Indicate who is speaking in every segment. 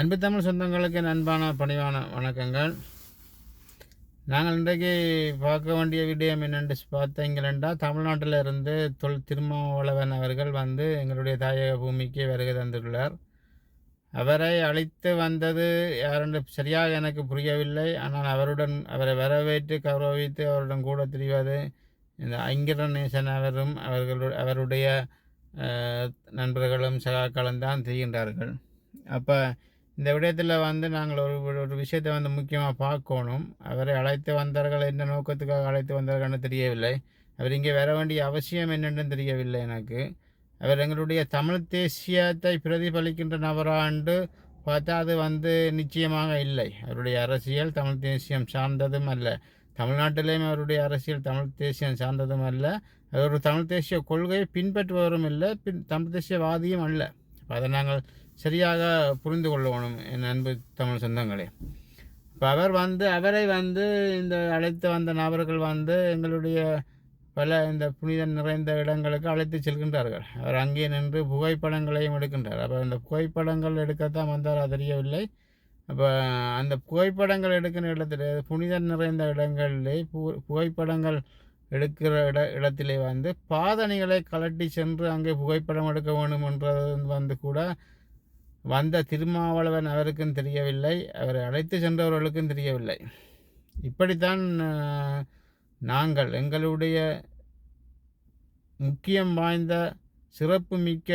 Speaker 1: அன்பு தமிழ் சொந்தங்களுக்கு நண்பான பணிவான வணக்கங்கள். நாங்கள் இன்றைக்கு பார்க்க வேண்டிய விடயம் என்னென்று பார்த்தீங்களா தமிழ்நாட்டில் இருந்து தொல் திருமாவளவன் அவர்கள் வந்து எங்களுடைய தாயக பூமிக்கு வருகை தந்துள்ளார். அவரை அழைத்து வந்தது யாரென்று சரியாக எனக்கு புரியவில்லை. ஆனால் அவருடன் அவரை வரவேற்று கௌரவித்து அவருடன் கூட திரிவது இந்த ஐங்கரநேசன் அவரும் அவர்களுடைய அவருடைய நண்பர்களும் சகாக்களும் தான் தெரிகின்றார்கள். அப்போ இந்த விடயத்தில் வந்து நாங்கள் ஒரு ஒரு விஷயத்தை வந்து முக்கியமாக பார்க்கணும். அவரை அழைத்து வந்தார்கள் என்ன நோக்கத்துக்காக அழைத்து வந்தார்கள்னு தெரியவில்லை. அவர் இங்கே வர வேண்டிய அவசியம் என்னென்னு தெரியவில்லை எனக்கு. அவர் எங்களுடைய தமிழ் தேசியத்தை பிரதிபலிக்கின்ற நபராண்டு பார்த்தா அது வந்து நிச்சயமாக இல்லை. அவருடைய அரசியல் தமிழ் தேசியம் சார்ந்ததும் அல்ல. தமிழ்நாட்டிலேயும் அவருடைய அரசியல் தமிழ் தேசியம் சார்ந்ததும் அல்ல. அவர் ஒரு தமிழ் தேசிய கொள்கையை பின்பற்றுபவரும் இல்லை. பின் தமிழ் தேசியவாதியும் அல்ல. அப்ப அதை நாங்கள் சரியாக புரிந்து கொள்ளணும் என் அன்பு தமிழ் சொந்தங்களே. இப்போ அவர் வந்து அவரை வந்து இந்த அழைத்து வந்த நபர்கள் வந்து எங்களுடைய பல இந்த புனிதம் நிறைந்த இடங்களுக்கு அழைத்து செல்கின்றார்கள். அவர் அங்கே நின்று புகைப்படங்களையும் எடுக்கின்றார். அப்போ அந்த புகைப்படங்கள் எடுக்கத்தான் வந்தார் தெரியவில்லை. அப்போ அந்த புகைப்படங்கள் எடுக்கிற இடத்துல புனிதம் நிறைந்த இடங்களிலே பு புகைப்படங்கள் எடுக்கிற இட இடத்திலே வந்து பாதணிகளை கலட்டி சென்று அங்கே புகைப்படம் எடுக்க வேண்டும் என்றது வந்து கூட வந்த திருமாவளவன் அவருக்கும் தெரியவில்லை. அவரை அழைத்து சென்றவர்களுக்கும் தெரியவில்லை. இப்படித்தான் நாங்கள் எங்களுடைய முக்கியம் வாய்ந்த சிறப்பு மிக்க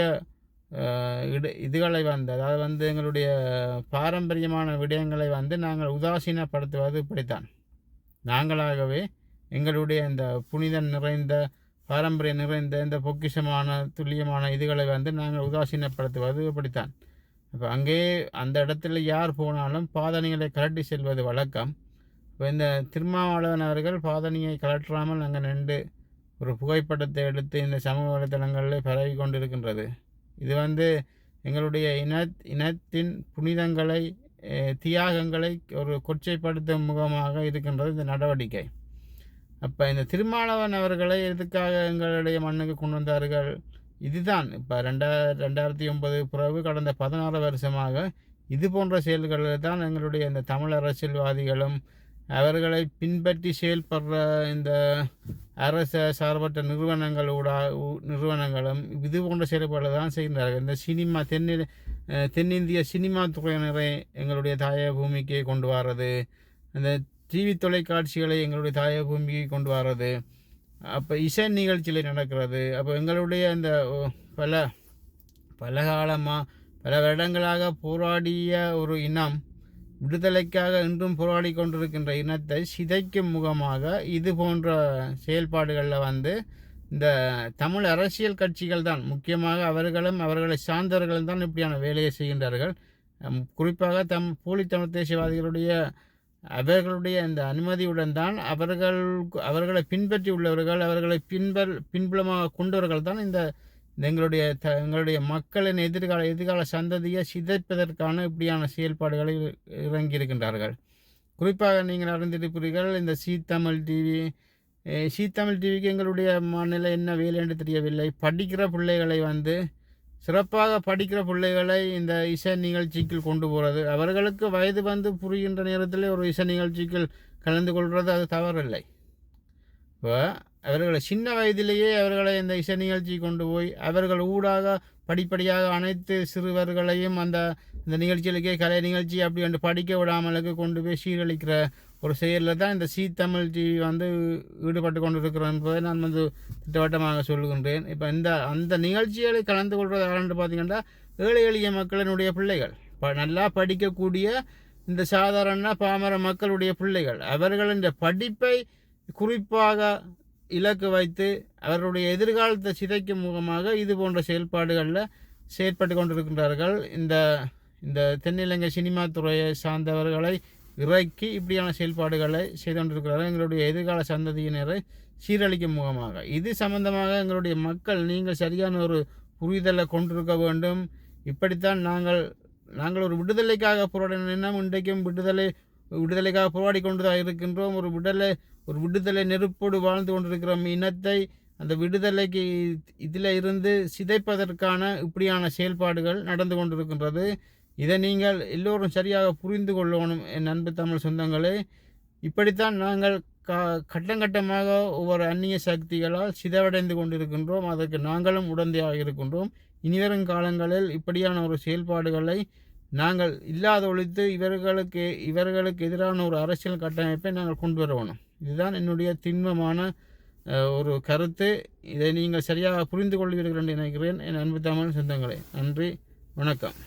Speaker 1: இடு இதுகளை வந்து அதாவது வந்து எங்களுடைய பாரம்பரியமான விடயங்களை வந்து நாங்கள் உதாசீனப்படுத்துவது இப்படித்தான். நாங்களாகவே எங்களுடைய இந்த புனிதம் நிறைந்த பாரம்பரியம் நிறைந்த இந்த பொக்கிஷமான துல்லியமான இதுகளை வந்து நாங்கள் உதாசீனப்படுத்துவது இப்படித்தான். இப்போ அங்கே அந்த இடத்துல யார் போனாலும் பாதணிகளை கலட்டி செல்வது வழக்கம். இப்போ இந்த திருமாவளவன் அவர்கள் பாதணியை கலற்றாமல் அங்கே நின்று ஒரு புகைப்படத்தை எடுத்து இந்த சமூக வலைத்தளங்களில் பரவி கொண்டிருக்கின்றது. இது வந்து எங்களுடைய இன இனத்தின் புனிதங்களை தியாகங்களை ஒரு கொச்சைப்படுத்தும் முகமாக இருக்கின்றது இந்த நடவடிக்கை. அப்போ இந்த திருமாவளவன் அவர்களை எதுக்காக எங்களுடைய மண்ணுக்கு கொண்டு வந்தார்கள்? இதுதான். இப்போ ரெண்டா ரெண்டாயிரத்தி ஒன்பது பிறகு கடந்த பதினாறு வருஷமாக இது போன்ற செயல்களில் தான் எங்களுடைய இந்த தமிழ் அரசியல்வாதிகளும் அவர்களை பின்பற்றி செயல்படுற இந்த அரச சார்பற்ற நிறுவனங்கள் ஊடா நிறுவனங்களும் இது போன்ற செயல்பாடு தான் செய்கின்றார்கள். இந்த சினிமா தென்னி தென்னிந்திய சினிமா துறையினரை எங்களுடைய தாய பூமிக்கு கொண்டு வர்றது அந்த டிவி தொலைக்காட்சிகளை எங்களுடைய தாய பூமிக்கு கொண்டு வர்றது. அப்போ இசை நிகழ்ச்சியில் நடக்கிறது. அப்போ எங்களுடைய அந்த பல பல காலமாக பல வருடங்களாக போராடிய ஒரு இனம் விடுதலைக்காக இன்றும் போராடி கொண்டிருக்கின்ற இனத்தை சிதைக்கும் முகமாக இது போன்ற செயல்பாடுகளில் வந்து இந்த தமிழ் அரசியல் கட்சிகள் தான். முக்கியமாக அவர்களும் அவர்களை சார்ந்தவர்களும் தான் இப்படியான வேலையை செய்கின்றார்கள். குறிப்பாக தம் போலி தமிழ் தேசியவாதிகளுடைய அவர்களுடைய இந்த அனுமதியுடன் தான் அவர்கள் அவர்களை பின்பற்றி உள்ளவர்கள் அவர்களை பின்பல் பின்புலமாக கொண்டவர்கள் தான் இந்த இந்த எங்களுடைய த எங்களுடைய மக்களின் எதிர்கால எதிர்கால சந்ததியை சிதைப்பதற்கான இப்படியான செயல்பாடுகளை இறங்கியிருக்கின்றார்கள். குறிப்பாக நீங்கள் அறிந்திருப்பீர்கள் இந்த Zee Tamil TV Zee Tamil டிவிக்கு எங்களுடைய மாநில என்ன வேலை என்று தெரியவில்லை. படிக்கிற பிள்ளைகளை வந்து சிறப்பாக படிக்கிற பிள்ளைகளை இந்த இசை நிகழ்ச்சிக்குள் கொண்டு போகிறது அவர்களுக்கு வயது வந்து புரிகின்ற நேரத்தில் ஒரு இசை நிகழ்ச்சிக்குள் கலந்து கொள்வது அது தவறில்லை. இப்போ அவர்களை சின்ன வயதிலேயே அவர்களை இந்த இசை நிகழ்ச்சி கொண்டு போய் அவர்கள் ஊடாக படிப்படியாக அனைத்து சிறுவர்களையும் அந்த இந்த நிகழ்ச்சிகளுக்கே கலை நிகழ்ச்சி அப்படி வந்து படிக்க விடாமலுக்கு கொண்டு போய் சீரழிக்கிற ஒரு செயலில் தான் இந்த சீ தமிழ் டிவி வந்து ஈடுபட்டு கொண்டிருக்கிறோம் என்பதை நான் வந்து திட்டவட்டமாக சொல்லுகின்றேன் இப்போ இந்த அந்த நிகழ்ச்சிகளை கலந்து கொள்வது யாருன்னு பார்த்தீங்கன்னா ஏழை எளிய மக்களினுடைய பிள்ளைகள். ப நல்லா படிக்கக்கூடிய இந்த சாதாரண பாமர மக்களுடைய பிள்ளைகள். அவர்கள் இந்த படிப்பை குறிப்பாக இலக்கு வைத்து அவர்களுடைய எதிர்காலத்தை சிதைக்கும் முகமாக இது போன்ற செயல்பாடுகளில் செயற்பட்டு கொண்டிருக்கின்றார்கள். இந்த இந்த தென்னிலங்கை சினிமா துறையை சார்ந்தவர்களை இறக்கி இப்படியான செயல்பாடுகளை செய்து கொண்டிருக்கிறார்கள். எங்களுடைய எதிர்கால சந்ததியினரை சீரழிக்கும் முகமாக. இது சம்பந்தமாக எங்களுடைய மக்கள் நீங்கள் சரியான ஒரு புரிதலை கொண்டிருக்க வேண்டும். இப்படித்தான் நாங்கள் நாங்கள் ஒரு விடுதலைக்காக போராடின இன்றைக்கும் விடுதலை விடுதலைக்காக போராடி கொண்டு தான் இருக்கின்றோம். ஒரு விடுதலை ஒரு விடுதலை நெருப்போடு வாழ்ந்து கொண்டிருக்கிறோம். இனத்தை அந்த விடுதலைக்கு இதில் இருந்து சிதைப்பதற்கான இப்படியான செயல்பாடுகள் நடந்து கொண்டிருக்கின்றது. இதை நீங்கள் எல்லோரும் சரியாக புரிந்து கொள்ளணும் என் அன்பு தமிழ் சொந்தங்களே. இப்படித்தான் நாங்கள் க கட்டங்கட்டமாக ஒவ்வொரு அந்நிய சக்திகளால் சிதவடைந்து கொண்டிருக்கின்றோம். அதற்கு நாங்களும் உடந்தையாக இருக்கின்றோம். இனிவரும் காலங்களில் இப்படியான ஒரு செயல்பாடுகளை நாங்கள் இல்லாத ஒழித்து இவர்களுக்கு இவர்களுக்கு எதிரான ஒரு அரசியல் கட்டமைப்பை நாங்கள் கொண்டு வரணும். இதுதான் என்னுடைய திண்மமான ஒரு கருத்து. இதை நீங்கள் சரியாக புரிந்து கொள்வீர்கள் என்று நினைக்கிறேன் என் அன்பு தமிழ் சொந்தங்களே. நன்றி வணக்கம்.